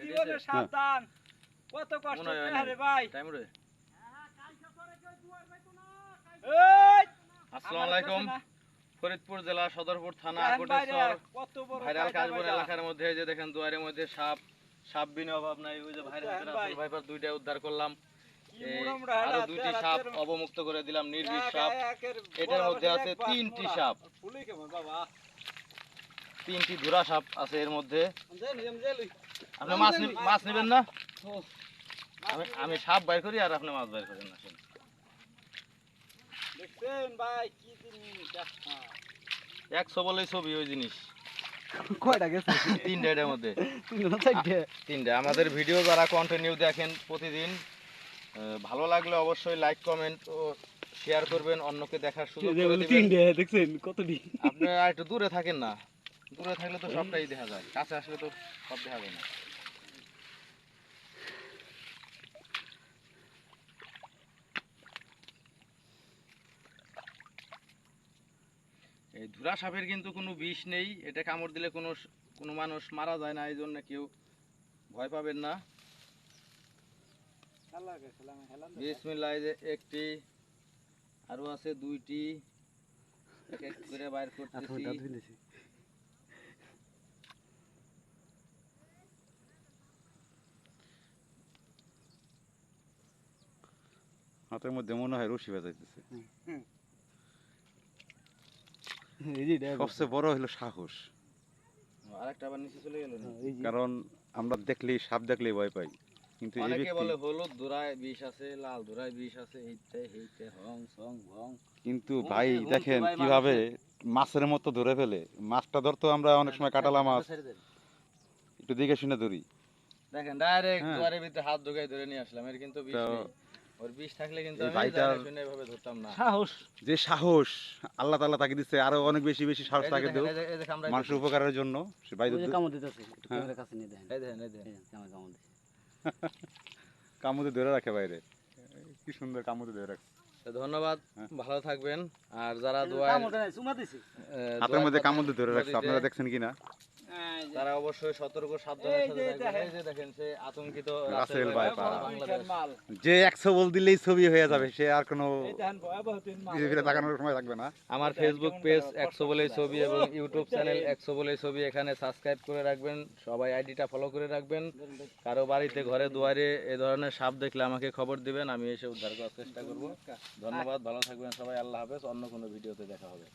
জীবনে সাবধান। কত কষ্ট আরে ভাই। টাইম রে। আসসালামু আলাইকুম। ফরিদপুর জেলা সদরপুর থানা কোটেশ্বর। ভাইরাল কাশবন এলাকার মধ্যে যে দেখেন দুয়ারের মধ্যে সাপ সাপ বিনে অভাব নাই। ওই যে ভাইরাল। ভাইপার দুইটা উদ্ধার করলাম। আরও দুইটি সাপ অবমুক্ত করে দিলাম নির্বিষ সাপ। এটার মধ্যে আছে তিনটি সাপ। তিনটি ধুরা সাপ আছে এর মধ্যে। আপনি মাছ মাছ নেবেন না? আমি আমি সাপ বাইর করি আর আপনি মাছ বাইর করেন আসেন দেখছেন ভাই কি জিনিস? দেখা। একশো বলেই ছবি ওই জিনিস। কয়টা গেছে? তিনটা এটার মধ্যে। তিনটা আমাদের ভিডিও যারা কন্টিনিউ দেখেন প্রতিদিন আহ, ভালো লাগলে অবশ্যই লাইক কমেন্ট ও শেয়ার করবেন অন্যকে দেখার সুযোগ করে দিবেন। তিনটে দেখছেন কতটি আপনি আর একটু দূরে থাকেন না। দূরে থাকলে তো সবটাই দেখা যায়। কাছে আসলে তো সব দেখা যায় না। ধুরা সাপের কিন্তু কোনো বিষ নেই। এটা কামড় দিলে কোনো কোনো মানুষ মারা যায় না এই জন্য কেউ ভয় পাবেন না। এই যে একটি আরও আছে দুইটি। এক এক করে বাইর করতেছি। হাতের মধ্যে মনে হয় রশি বাজাইতেছে। সবচেয়ে বড় হলো সাহস। আরেকটা আবার নিচে চলে গেল না এই যে। কারণ আমরা দেখলেই সাপ দেখলেই ভয় পাই। কিন্তু অনেকে বলে হলুদ ধুরায় বিষ আছে লাল ধুরায় বিষ আছে এইতে হেইতে হং সং ভং কিন্তু ভাই দেখেন কীভাবে মাছের মতো ধরে ফেলে। মাছটা ধরতো আমরা অনেক সময় কাটালা মাছ। একটু দেখে শুনে ধরি। দেখেন ডাইরেক্ট হ্যাঁ। দুয়ারের ভিতরে হাত ঢুকাই ধরে নিয়ে আসলাম এর কিন্তু বিষ নেই। ওর বিষ থাকলে কিন্তু আমি জানি এভাবে ধরতাম না। সাহস। যে সাহস আল্লাহ তাআলা তাকে দিচ্ছে আরও অনেক বেশি বেশি সাহস তাকে দেও মানুষের উপকারের জন্য সে ভাই ওই কামড় দিতেছে হ্যাঁ। ক্যামেরার কাছে নিয়ে দেখেন এই দেখেন, এই দেখেন। এই কামড় দিছে ধরে রাখে বাইরে। কি সুন্দর কামুদে ধরে রাখে ধন্যবাদ হ্যাঁ। ভালো থাকবেন। আর যারা কামড় দেয় হাতের মধ্যে কামুদে ধরে রাখছে আপনারা দেখছেন কিনা? তারা অবশ্যই সতর্ক সাবধানের এই সাথে যে থাকবেন। দেখেন। এই যে দেখেন সে আতঙ্কিত রাসেল ভাই যে একশো বল দিলেই ছবি হয়ে যাবে সে আর কোনো এই দেখেন ভয়াবহ ফিরে তাকানোর সময় থাকবে না। আমার ফেসবুক পেজ করে একশো বলেই ছবি এবং ইউটিউব চ্যানেল একশো বলেই ছবি এখানে সাবস্ক্রাইব করে রাখবেন সবাই আইডিটা ফলো করে রাখবেন। কারও বাড়িতে ঘরে দুয়ারে এ ধরনের সাপ দেখলে আমাকে খবর দিবেন আমি এসে উদ্ধার করার চেষ্টা করব। ধন্যবাদ ভালো থাকবেন সবাই আল্লাহ হাফেজ অন্য কোনো ভিডিওতে দেখা হবে।